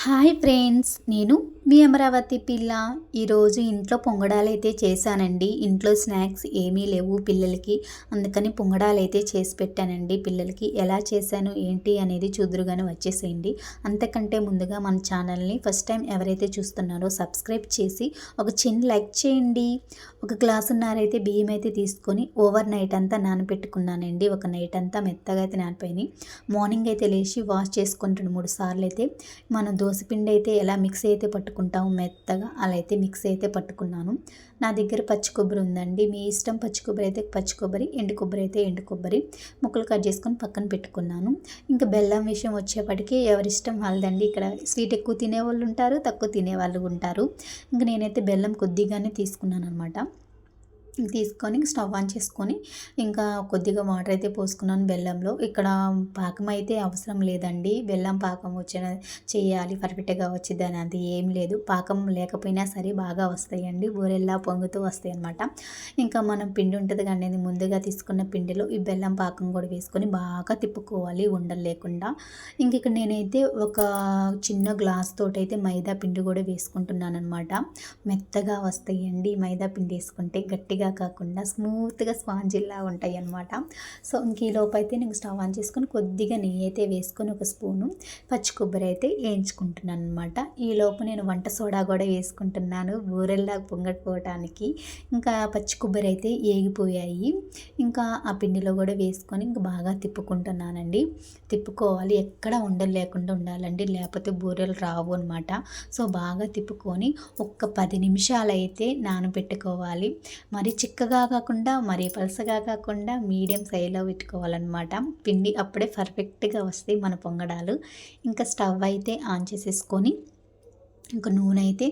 Hi friends నేను మీ అమరావతి పిల్ల ఈరోజు ఇంట్లో పొంగడాలు అయితే చేశానండి. ఇంట్లో స్నాక్స్ ఏమీ లేవు పిల్లలకి. అందుకని పొంగడాలు అయితే చేసి పెట్టానండి పిల్లలకి. ఎలా చేశాను ఏంటి అనేది చూదురుగానే వచ్చేసేయండి. అంతకంటే ముందుగా మన ఛానల్ని ఫస్ట్ టైం ఎవరైతే చూస్తున్నారో సబ్స్క్రైబ్ చేసి ఒక చిన్న లైక్ చేయండి. ఒక గ్లాసున్నరైతే బియ్యం అయితే తీసుకొని ఓవర్ నైట్ అంతా నానబెట్టుకున్నానండి. ఒక నైట్ అంతా మెత్తగా అయితే నానిపోయినాయి. మార్నింగ్ అయితే లేచి వాష్ చేసుకొని రెండు మూడు సార్లు అయితే మనం దోసపిండి అయితే ఎలా మిక్స్ అయితే పట్టుకుంటాము మెత్తగా. అలా అయితే మిక్స్ అయితే పట్టుకున్నాను. నా దగ్గర పచ్చి కొబ్బరి ఉందండి. మీ ఇష్టం పచ్చి కొబ్బరి అయితే పచ్చి కొబ్బరి ఎండు కొబ్బరి అయితే ఎండు కొబ్బరి. ముక్కలు కట్ చేసుకొని పక్కన పెట్టుకున్నాను. ఇంకా బెల్లం విషయం వచ్చేప్పటికి ఎవరిష్టం వాళ్ళదండి. ఇక్కడ స్వీట్ ఎక్కువ తినేవాళ్ళు ఉంటారు తక్కువ తినేవాళ్ళు ఉంటారు. ఇంకా నేనైతే బెల్లం కొద్దిగానే తీసుకున్నాను అనమాట తీసుకొని స్టవ్ ఆన్ చేసుకొని ఇంకా కొద్దిగా వాటర్ అయితే పోసుకున్నాను బెల్లంలో. ఇక్కడ పాకం అయితే అవసరం లేదండి. బెల్లం పాకం వచ్చిన చేయాలి పర్ఫెక్ట్గా వచ్చింది అని అది ఏం లేదు. పాకం లేకపోయినా సరే బాగా వస్తాయండి. ఊరెల్లా పొంగుతూ వస్తాయి అనమాట ఇంకా మనం పిండి ఉంటుంది కానీ ముందుగా తీసుకున్న పిండిలో ఈ బెల్లం పాకం కూడా వేసుకొని బాగా తిప్పుకోవాలి ఉండలు లేకుండా. ఇంక ఇక్కడ నేనైతే ఒక చిన్న గ్లాస్ తోటైతే మైదా పిండి కూడా వేసుకుంటున్నాను అనమాట మెత్తగా వస్తాయండి మైదా పిండి వేసుకుంటే గట్టిగా కాకుండా స్మూత్గా స్పాంజిల్లా ఉంటాయి అన్నమాట సో ఇంక ఈ లోపు అయితే నేను స్టవ్ ఆన్ చేసుకొని కొద్దిగా నెయ్యి అయితే వేసుకొని ఒక స్పూను పచ్చి కొబ్బరి అయితే వేయించుకుంటున్నాను అనమాట ఈ లోపు నేను వంట సోడా కూడా వేసుకుంటున్నాను. బూరెల్లా పొంగకపోవటానికి ఇంకా పచ్చి కొబ్బరి అయితే ఏగిపోయాయి. ఇంకా ఆ పిండిలో కూడా వేసుకొని ఇంకా బాగా తిప్పుకుంటున్నానండి. తిప్పుకోవాలి. ఎక్కడ ఉండలు లేకుండా ఉండాలండి. లేకపోతే బూరెలు రావు అనమాట సో బాగా తిప్పుకొని ఒక్క పది నిమిషాలు అయితే నానబెట్టుకోవాలి. మరి చిక్కగా కాకుండా మరీ పలసగా కాకుండా మీడియం సైజులో పెట్టుకోవాలన్నమాట. పిండి అప్పుడే పర్ఫెక్ట్గా వస్తాయి మన పొంగడాలు. ఇంకా స్టవ్ అయితే ఆన్ చేసేసుకొని ఇంకా నూనె అయితే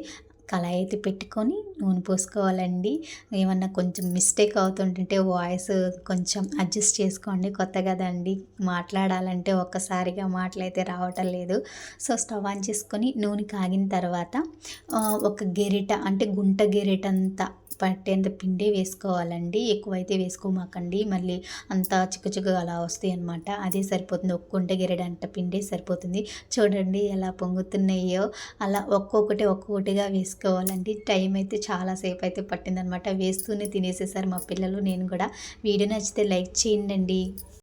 కళాయి అయితే పెట్టుకొని నూనె పోసుకోవాలండి. ఏమన్నా కొంచెం మిస్టేక్ అవుతుంటుంటే వాయిస్ కొంచెం అడ్జస్ట్ చేసుకోండి. కొత్త కదండి. మాట్లాడాలంటే ఒక్కసారిగా మాటలైతే రావటం లేదు. సో స్టవ్ ఆన్ చేసుకొని నూనె కాగిన తర్వాత ఒక గెరిట అంటే గుంట గెరిటంతా పట్టేంత పిండి వేసుకోవాలండి. ఎక్కువైతే వేసుకోమాకండి. మళ్ళీ అంత చిక్కచుక్కగా అలా వస్తాయి అనమాట అదే సరిపోతుంది. ఒక్కొంట గెరడంట పిండి సరిపోతుంది. చూడండి ఎలా పొంగుతున్నాయో. అలా ఒక్కొక్కటి ఒక్కొక్కటిగా వేసుకోవాలండి. టైం అయితే చాలాసేపు అయితే పట్టిందనమాట. వేస్తూనే తినేసేసారు మా పిల్లలు. నేను కూడా. వీడియో నచ్చితే లైక్ చేయండి